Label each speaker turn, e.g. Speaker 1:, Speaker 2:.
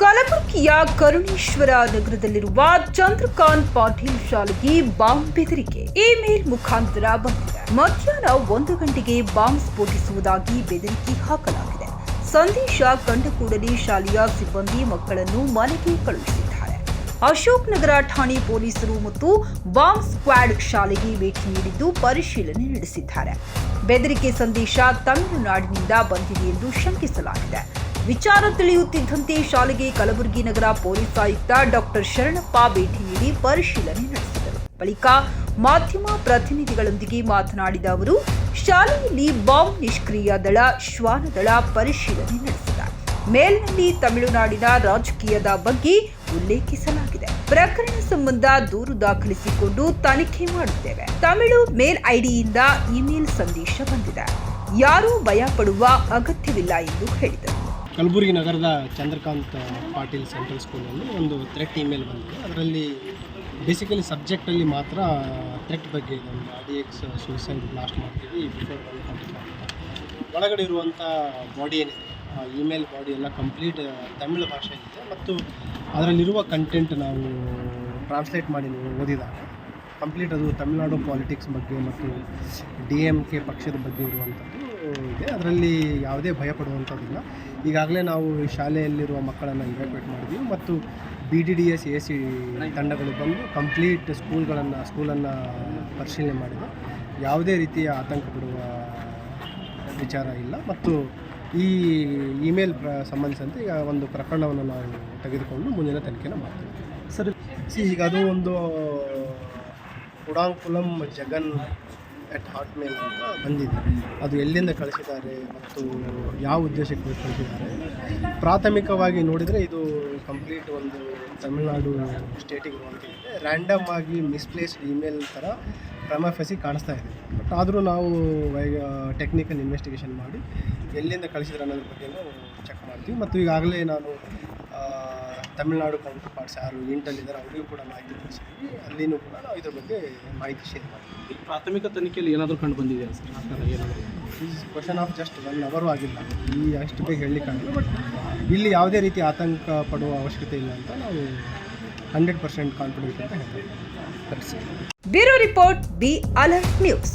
Speaker 1: ಕಲಬುರಗಿಯ ಕರುಣೇಶ್ವರ ನಗರದಲ್ಲಿರುವ ಚಂದ್ರಕಾಂತ್ ಪಾಟೀಲ್ ಶಾಲೆಗೆ ಬಾಂಬ್ ಬೆದರಿಕೆ. ಇಮೇಲ್ ಮುಖಾಂತರ ಬಂದಿದೆ. ಮಧ್ಯಾಹ್ನ ಒಂದು ಗಂಟೆಗೆ ಬಾಂಬ್ ಸ್ಫೋಟಿಸುವುದಾಗಿ ಬೆದರಿಕೆ ಹಾಕಲಾಗಿದೆ. ಸಂದೇಶ ಕಂಡ ಕೂಡಲೇ ಶಾಲೆಯ ಸಿಬ್ಬಂದಿ ಮಕ್ಕಳನ್ನು ಮನೆಗೆ ಕಳುಹಿಸಿದ್ದಾರೆ. ಅಶೋಕ್ ನಗರ ಠಾಣೆ ಪೊಲೀಸರು ಮತ್ತು ಬಾಂಬ್ ಸ್ಕ್ವಾಡ್ ಶಾಲೆಗೆ ಭೇಟಿ ನೀಡಿದ್ದು ಪರಿಶೀಲನೆ ನಡೆಸಿದ್ದಾರೆ. ಬೆದರಿಕೆ ಸಂದೇಶ ತಮಿಳುನಾಡಿನಿಂದ ಬಂದಿದೆ ಎಂದು ಶಂಕಿಸಲಾಗಿದೆ. ವಿಚಾರ ತಿಳಿಯುತ್ತಿದ್ದಂತೆ ಶಾಲೆಗೆ ಕಲಬುರಗಿ ನಗರ ಪೊಲೀಸ್ ಆಯುಕ್ತ ಡಾಕ್ಟರ್ ಶರಣಪ್ಪ ಭೇಟಿ ನೀಡಿ ಪರಿಶೀಲನೆ ನಡೆಸಿದರು. ಬಳಿಕ ಮಾಧ್ಯಮ ಪ್ರತಿನಿಧಿಗಳೊಂದಿಗೆ ಮಾತನಾಡಿದ ಅವರು, ಶಾಲೆಯಲ್ಲಿ ಬಾಂಬ್ ನಿಷ್ಕ್ರಿಯ ದಳ ಶ್ವಾನದಳ ಪರಿಶೀಲನೆ ನಡೆಸಿದ. ಮೇಲ್ನಲ್ಲಿ ತಮಿಳುನಾಡಿನ ರಾಜಕೀಯದ ಬಗ್ಗೆ ಉಲ್ಲೇಖಿಸಲಾಗಿದೆ. ಪ್ರಕರಣ ಸಂಬಂಧ ದೂರು ದಾಖಲಿಸಿಕೊಂಡು ತನಿಖೆ ಮಾಡುತ್ತೇವೆ. ತಮಿಳು ಮೇಲ್ ಐಡಿಯಿಂದ ಇಮೇಲ್ ಸಂದೇಶ ಬಂದಿದೆ. ಯಾರೂ ಭಯ ಪಡುವ ಅಗತ್ಯವಿಲ್ಲ ಎಂದು ಹೇಳಿದರು.
Speaker 2: ಕಲಬುರಗಿ ನಗರದ ಚಂದ್ರಕಾಂತ್ ಪಾಟೀಲ್ ಸೆಂಟ್ರಲ್ ಸ್ಕೂಲಲ್ಲಿ ಒಂದು ಥ್ರೆಟ್ ಇಮೇಲ್ ಬಂದಿದೆ ಅದರಲ್ಲಿ ಬೇಸಿಕಲಿ ಸಬ್ಜೆಕ್ಟಲ್ಲಿ ಮಾತ್ರ ಥ್ರೆಟ್ ಬಗ್ಗೆ ಇದೆ ಒಂದು R D X suicide blast ಮಾಡ್ತೀವಿ ಬಿಫೋರ್ ಒಳಗಡೆ ಇರುವಂಥ ಬಾಡಿ ಏನಿದೆ, ಆ ಇಮೇಲ್ ಬಾಡಿ ಎಲ್ಲ ಕಂಪ್ಲೀಟ್ ತಮಿಳು ಭಾಷೆಯಲ್ಲಿದೆ ಮತ್ತು ಅದರಲ್ಲಿರುವ ಕಂಟೆಂಟ್ ನಾವು ಟ್ರಾನ್ಸ್ಲೇಟ್ ಮಾಡಿ ನೀವು ಓದಿದಾಗ ಕಂಪ್ಲೀಟ್ ಅದು ತಮಿಳುನಾಡು ಪಾಲಿಟಿಕ್ಸ್ ಬಗ್ಗೆ ಮತ್ತು ಡಿ ಎಂ ಕೆ ಪಕ್ಷದ ಬಗ್ಗೆ ಇರುವಂಥದ್ದು ಇದೆ. ಅದರಲ್ಲಿ ಯಾವುದೇ ಭಯ ಪಡುವಂಥದ್ದಿಲ್ಲ. ಈಗಾಗಲೇ ನಾವು ಶಾಲೆಯಲ್ಲಿರುವ ಮಕ್ಕಳನ್ನು ಇವ್ಯಾಕ್ಯುವೇಟ್ ಮಾಡಿದ್ವಿ ಮತ್ತು B D D S A C ತಂಡಗಳು ಬಂದು ಕಂಪ್ಲೀಟ್ ಸ್ಕೂಲ್ಗಳನ್ನು ಸ್ಕೂಲನ್ನು ಪರಿಶೀಲನೆ ಮಾಡಿದೆ. ಯಾವುದೇ ರೀತಿಯ ಆತಂಕ ಬಿಡುವ ವಿಚಾರ ಇಲ್ಲ. ಮತ್ತು ಈ ಇಮೇಲ್ ಪ್ರ ಸಂಬಂಧಿಸಿದಂತೆ ಈಗ ಒಂದು ಪ್ರಕರಣವನ್ನು ನಾವು ತೆಗೆದುಕೊಂಡು ಮುಂದಿನ ತನಿಖೆನ ಮಾಡ್ತೀವಿ. ಸರ್ ಈಗ ಅದು ಒಂದು ಕುಡಾಂಕುಲಂ ಜಗನ್ ಎಟ್ ಹಾಟ್ ಮೇಲ್ ಅಂತ ಬಂದಿದೆ. ಅದು ಎಲ್ಲಿಂದ ಕಳಿಸಿದ್ದಾರೆ ಮತ್ತು ಯಾವ ಉದ್ದೇಶಕ್ಕೆ ಕಳಿಸಿದ್ದಾರೆ? ಪ್ರಾಥಮಿಕವಾಗಿ ನೋಡಿದರೆ ಇದು ಕಂಪ್ಲೀಟ್ ಒಂದು ತಮಿಳುನಾಡು ಸ್ಟೇಟಿಗೆ ಇರುವಂಥದ್ದಿದೆ ರ್ಯಾಂಡಮ್ ಆಗಿ ಮಿಸ್ಪ್ಲೇಸ್ಡ್ ಇಮೇಲ್ ಥರ ಕ್ರಮಫೆಸಿ ಕಾಣಿಸ್ತಾ ಇದೆ. ಬಟ್ ಆದರೂ ನಾವು ಟೆಕ್ನಿಕಲ್ ಇನ್ವೆಸ್ಟಿಗೇಷನ್ ಮಾಡಿ ಎಲ್ಲಿಂದ ಕಳಿಸಿದ್ರೆ ಅನ್ನೋದ್ರ ಬಗ್ಗೆನೂ ಚೆಕ್ ಮಾಡ್ತೀವಿ. ಮತ್ತು ಈಗಾಗಲೇ ನಾನು ತಮಿಳುನಾಡು ಕೌಂಟರ್ ಪಾರ್ಟ್ಸ್ ಯಾರು ಇಂಟಲ್ಲಿದ್ದಾರೆ ಅವರಿಗೂ ಕೂಡ ಮಾಹಿತಿ ತಿಳಿಸಿದ್ವಿ ಅಲ್ಲಿನೂ ಕೂಡ ನಾವು ಇದ್ರ ಬಗ್ಗೆ ಮಾಹಿತಿ ಶೇರ್ ಮಾಡ್ತೀವಿ
Speaker 3: ಪ್ರಾಥಮಿಕ ತನಿಖೆಯಲ್ಲಿ ಏನಾದರೂ ಕಂಡು ಬಂದಿದೆಯಾ ಸರ್? ಆ ಥರ ಏನಾದರೂ?
Speaker 2: Is question of just one ಅವರು ಆಗಿಲ್ಲ. ಈ ಅಷ್ಟು ಬೇಗ ಹೇಳಲಿಕ್ಕಾಗಿಲ್ಲ ಬಟ್ ಇಲ್ಲಿ ಯಾವುದೇ ರೀತಿ ಆತಂಕ ಪಡುವ ಅವಶ್ಯಕತೆ ಇಲ್ಲ ಅಂತ ನಾವು ಹಂಡ್ರೆಡ್ ಪರ್ಸೆಂಟ್ ಕಾನ್ಫಿಡೆನ್ಸ್ ಅಂತ ಹೇಳ್ತೀವಿ.
Speaker 1: Bureau report B alert news.